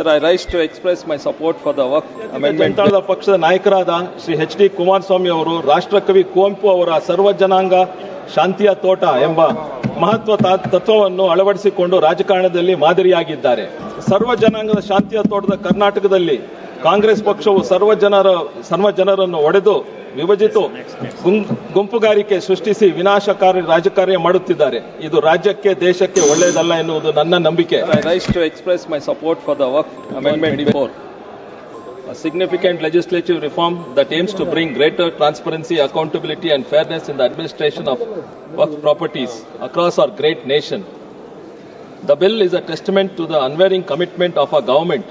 Sir, I rise to express my support for the amendment. Janata Dal ಪಕ್ಷದ ನಾಯಕರಾದ Shri H D Kumaraswamy ಅವರು ರಾಷ್ಟ್ರಕವಿ ಕುವೆಂಪು ಅವರ ಸರ್ವ ಜನಾಂಗ ಶಾಂತಿಯ ತೋಟ ಎಂಬ ಮಹತ್ವ ತತ್ವವನ್ನು ಅಳವಡಿಸಿಕೊಂಡು ರಾಜಕಾರಣದಲ್ಲಿ ಮಾದರಿಯಾಗಿದ್ದಾರೆ ಸರ್ವ ಜನಾಂಗದ ಶಾಂತಿಯ ತೋಟದ ಕರ್ನಾಟಕದಲ್ಲಿ ಕಾಂಗ್ರೆಸ್ ಪಕ್ಷವು ಸರ್ವ ಜನರ, ಸರ್ವ ಜನರನ್ನು ಒಡೆದು ವಿಭಜಿತು ಗುಂಪುಗಾರಿಕೆ ಸೃಷ್ಟಿಸಿ ವಿನಾಶಕಾರಿ ರಾಜಕಾರ್ಯ ಮಾಡುತ್ತಿದ್ದಾರೆ. ಇದು ರಾಜ್ಯಕ್ಕೆ, ದೇಶಕ್ಕೆ ಒಳ್ಳೆಯದಲ್ಲ ಎನ್ನುವುದು ನನ್ನ ನಂಬಿಕೆ. I rise to express my support for the ವರ್ಕ್ amendment four significant legislative reform that aims to bring greater transparency accountability and fairness in the administration of work properties across hour great nation the bill is a testament to the ಅನ್ವೇರಿಂಗ್ commitment of a government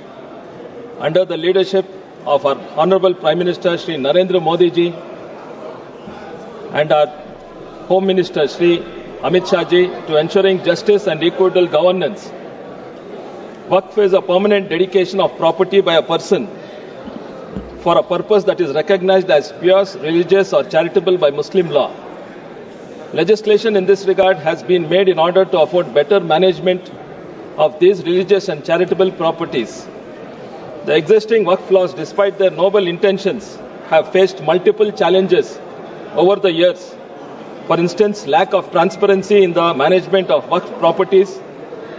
under the leadership of our Honorable Prime Minister Sri Narendra Modi ji and our Home Minister Sri Amit Shah ji to ensuring justice and equitable governance. Waqf is a permanent dedication of property by a person for a purpose that is recognized as pious, religious or charitable by Muslim law. Legislation in this regard has been made in order to afford better management of these religious and charitable properties. The existing workflows, despite their noble intentions, have faced multiple challenges over the years. For instance, lack of transparency in the management of work properties,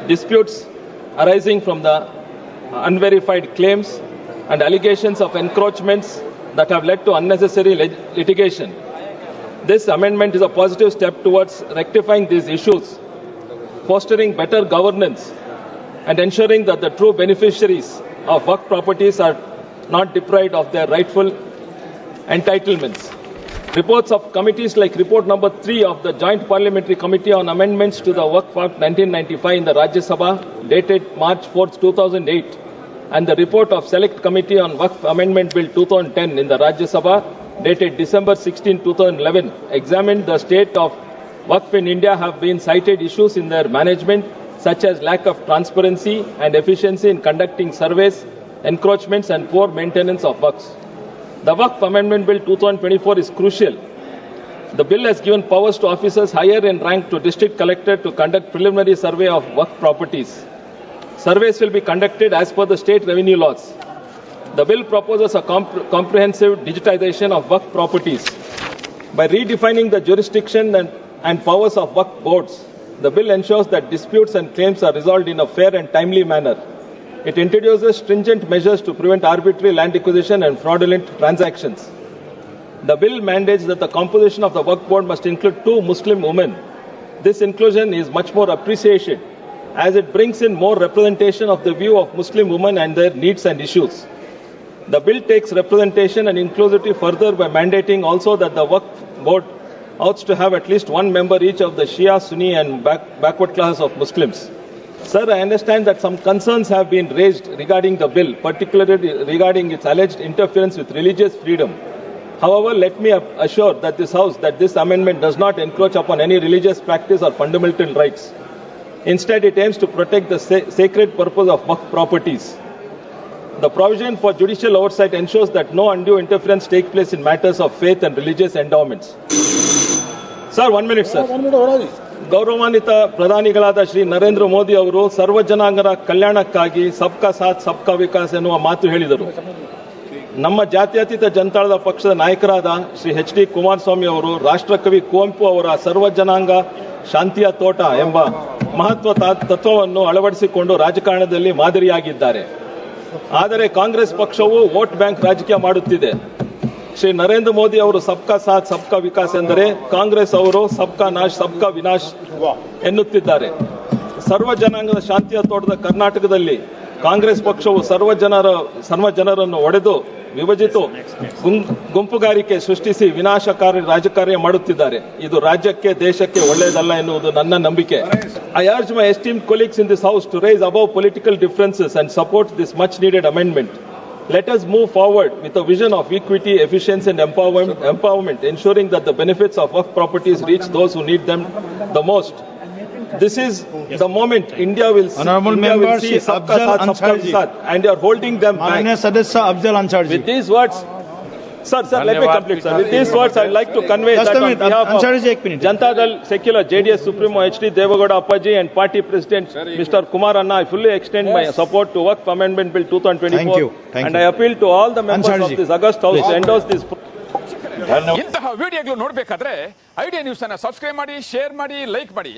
disputes arising from the unverified claims, and allegations of encroachments that have led to unnecessary lit- litigation. This amendment is a positive step towards rectifying these issues, fostering better governance, and ensuring that the true beneficiaries of work properties are not deprived of their rightful entitlements. Reports of committees like report number 3 of the Joint Parliamentary Committee on Amendments to the Work Act 1995 in the Rajya Sabha dated March 4, 2008 and the report of Select Committee on Work Amendment Bill 2010 in the Rajya Sabha dated December 16, 2011 examined the state of work in India have been cited issues in their management such as lack of transparency and efficiency in conducting surveys, encroachments and poor maintenance of works. The Waqf Amendment Bill 2024 is crucial. The bill has given powers to officers higher in rank to district collector to conduct preliminary survey of work properties. Surveys will be conducted as per the state revenue laws. The bill proposes a comp- comprehensive digitization of work properties. By redefining the jurisdiction and, and powers of work boards, the bill ensures that disputes and claims are resolved in a fair and timely manner. It introduces stringent measures to prevent arbitrary land acquisition and fraudulent transactions. The bill mandates that the composition of the work board must include two Muslim women. This inclusion is much more appreciated as it brings in more representation of the view of Muslim women and their needs and issues. The bill takes representation and inclusivity further by mandating also that the work board ought to have at least one member each of the Shia, Sunni and back, backward class of Muslims. Sir, I understand that some concerns have been raised regarding the bill, particularly regarding its alleged interference with religious freedom. However, let me assure that this House that this amendment does not encroach upon any religious practice or fundamental rights. Instead, it aims to protect the sa- sacred purpose of Waqf properties. The provision for judicial oversight ensures that no undue interference takes place in matters of faith and religious endowments. Sir, one minute sir ಗೌರವಾನ್ವಿತ ಪ್ರಧಾನಿಗಳಾದ ಶ್ರೀ ನರೇಂದ್ರ ಮೋದಿ ಅವರು ಸರ್ವ ಜನಾಂಗರ ಕಲ್ಯಾಣಕ್ಕಾಗಿ ಸಬ್ಕಾ ಸಾಥ್ ಸಬ್ಕಾ ವಿಕಾಸ್ ಎನ್ನುವ ಮಾತು ಹೇಳಿದರು. ನಮ್ಮ ಜಾತ್ಯತೀತ ಜನತಾಳದ ಪಕ್ಷದ ನಾಯಕರಾದ ಶ್ರೀ ಎಚ್ ಡಿ ಕುಮಾರಸ್ವಾಮಿ ಅವರು ರಾಷ್ಟ್ರಕವಿ ಕುವೆಂಪು ಅವರ ಸರ್ವ ಜನಾಂಗ ಶಾಂತಿಯ ತೋಟ ಎಂಬ ಮಹತ್ವ ತತ್ವವನ್ನು ಅಳವಡಿಸಿಕೊಂಡು ರಾಜಕಾರಣದಲ್ಲಿ ಮಾದರಿಯಾಗಿದ್ದಾರೆ. ಆದರೆ ಕಾಂಗ್ರೆಸ್ ಪಕ್ಷವು ವೋಟ್ ಬ್ಯಾಂಕ್ ರಾಜಕೀಯ ಮಾಡುತ್ತಿದೆ. ಶ್ರೀ ನರೇಂದ್ರ ಮೋದಿ ಅವರು ಸಬ್ಕಾ ಸಾಥ್, ಸಬ್ಕಾ ವಿಕಾಸ್ ಎಂದರೆ ಕಾಂಗ್ರೆಸ್ ಅವರು ಸಬ್ಕಾ ನಾಶ್, ಸಬ್ಕಾ ವಿನಾಶ್ ಎನ್ನುತ್ತಿದ್ದಾರೆ. ಸರ್ವ ಜನಾಂಗದ ಶಾಂತಿಯ ತೋಟದ ಕರ್ನಾಟಕದಲ್ಲಿ ಕಾಂಗ್ರೆಸ್ ಪಕ್ಷವು ಸರ್ವ ಜನರ, ಸರ್ವ ಜನರನ್ನು ಒಡೆದು ವಿಭಜಿತು ಗುಂಪುಗಾರಿಕೆ ಸೃಷ್ಟಿಸಿ ವಿನಾಶಕಾರಿ ರಾಜಕಾರ್ಯ ಮಾಡುತ್ತಿದ್ದಾರೆ. ಇದು ರಾಜ್ಯಕ್ಕೆ, ದೇಶಕ್ಕೆ ಒಳ್ಳೆಯದಲ್ಲ ಎನ್ನುವುದು ನನ್ನ ನಂಬಿಕೆ. I urge my esteemed colleagues in this house to rise above political differences and support this much needed amendment Let us move forward with a vision of equity, efficiency and empowerment, empowerment, ensuring that the benefits of work properties reach those who need them the most. This is the moment India will see, Honorable India will member, see Shri Sabka Afzal Saath, Sabka Ansari ji. Vikas, and you are holding them माननीय back. सदस्य अफजल अंसार जी With these words, sir sir let me complete sir these words I like to convey Janata Dal secular JDS supremo H D Deve Gowda Appaji and party president mister Kumar ಅಣ್ಣ I fully extend my support to work amendment bill two thousand twenty four and I appeal to all this august house endorse this ಇಂತಹ ವಿಡಿಯೋಗಳು ನೋಡಬೇಕಾದ್ರೆ idea news ಅನ್ನ subscribe ಮಾಡಿ share ಮಾಡಿ like ಮಾಡಿ.